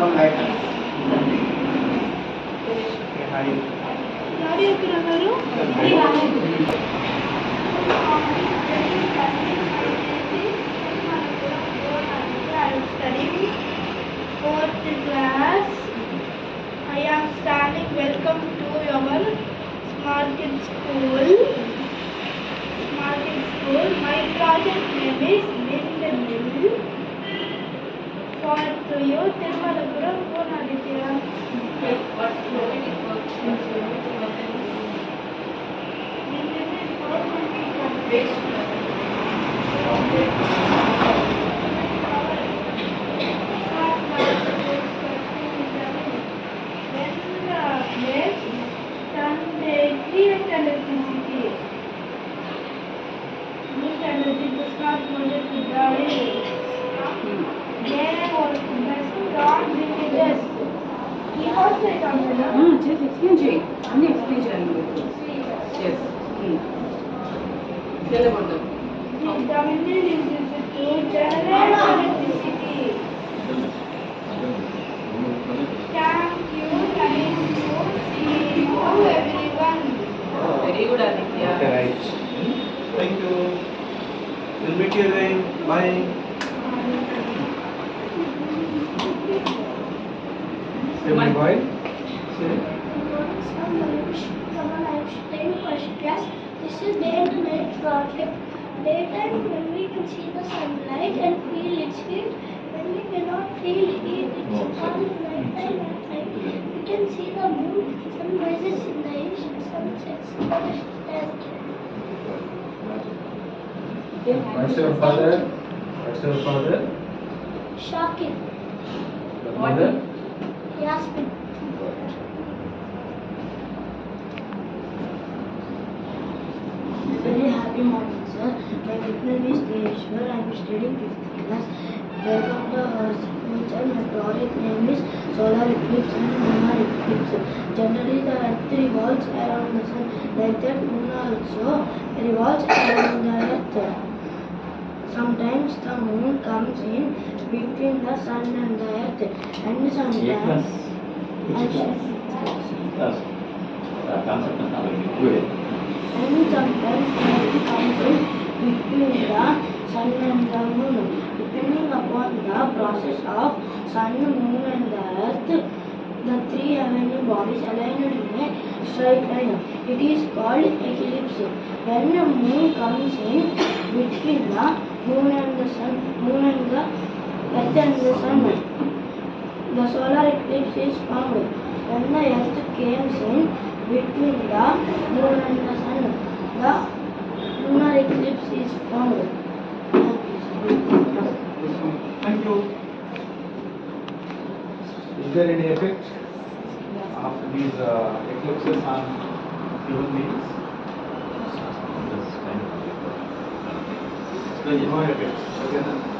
come back. I'm studying fourth class. I am. Welcome to your smart school. You, yeah. Yellamandam. Thank you, thank you, see everyone. Very good Aditya. Thank you. Again. Bye. Say bye. Say bye my boy. Say. Class. This is day and night project. Daytime when we can see the sunlight and feel its heat. When we cannot feel it, it's all nighttime at night. We can see the moon, sunrises in the east, sunsets in the west. What's your father? What's your father? Shocking. Your mother? Yasmin. Good morning, sir. My nickname is Deveshwar. I am studying 5th class. Welcome to our sequence and the name is Solar Eclipse and Lunar Eclipse. Generally, the Earth revolves around the Sun. Like that, Moon also revolves around the Earth. Sometimes the Moon comes in between the Sun and the Earth. And sometimes... Yes. Which class? Class. The concept is not very good. Sometimes light comes in between the sun and the moon. Depending upon the process of sun, moon and the earth, the three heavenly bodies aligned in a straight line. It is called eclipse. When the moon comes in between the moon and the sun, moon and the earth and the sun, the solar eclipse is formed. When the earth comes in between the moon and the sun, the lunar eclipse is formed. Thank you. Is there any effect of these uh, eclipses on human beings? No effects. Okay.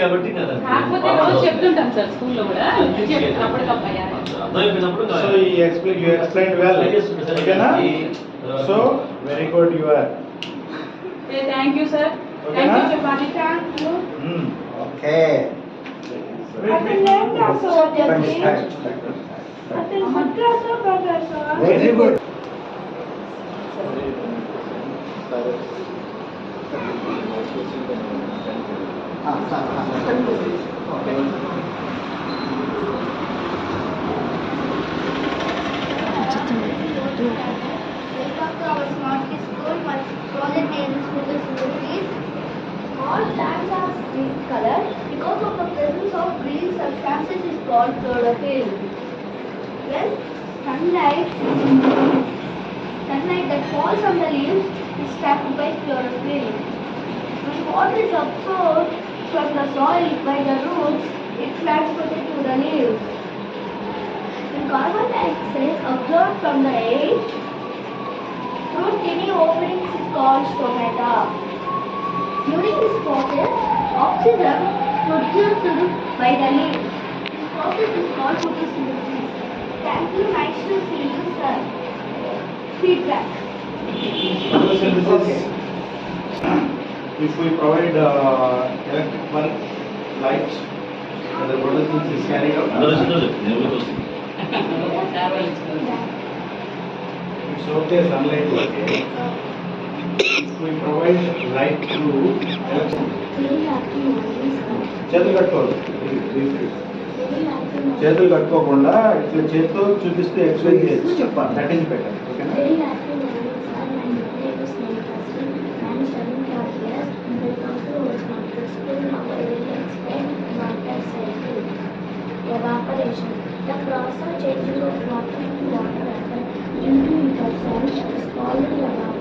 కాబట్టి కదా. చెప్తుంటాం sir స్కూల్లో కూడా. So very good you very good సరే. All plants are green because of the presence of green substances is called chlorophyll. When sunlight sunlight that falls on the leaves is trapped by chlorophyll. Water is absorbed from the soil by the roots, it transported to the leaves. And carbon dioxide absorbed from the air through tiny openings is called stomata. During this process, oxygen is produced by the leaves. This process is called photosynthesis. Thank you. Nice to see you, sir. Feedback. Photosynthesis. If we provide uh, electric bulb, light, and the photosynthesis is carried out. It's okay, sunlight is okay. If we provide light through electric. చేతులు కట్టుకోవాలి. చేతులు కట్టుకోకుండా ఇట్లా చేతితో చూపిస్తే explain చేయొచ్చు చెప్పాలి. That is better ఓకేనా Evaporation. The process of changing of water to water vapor due to interruption is called evaporation.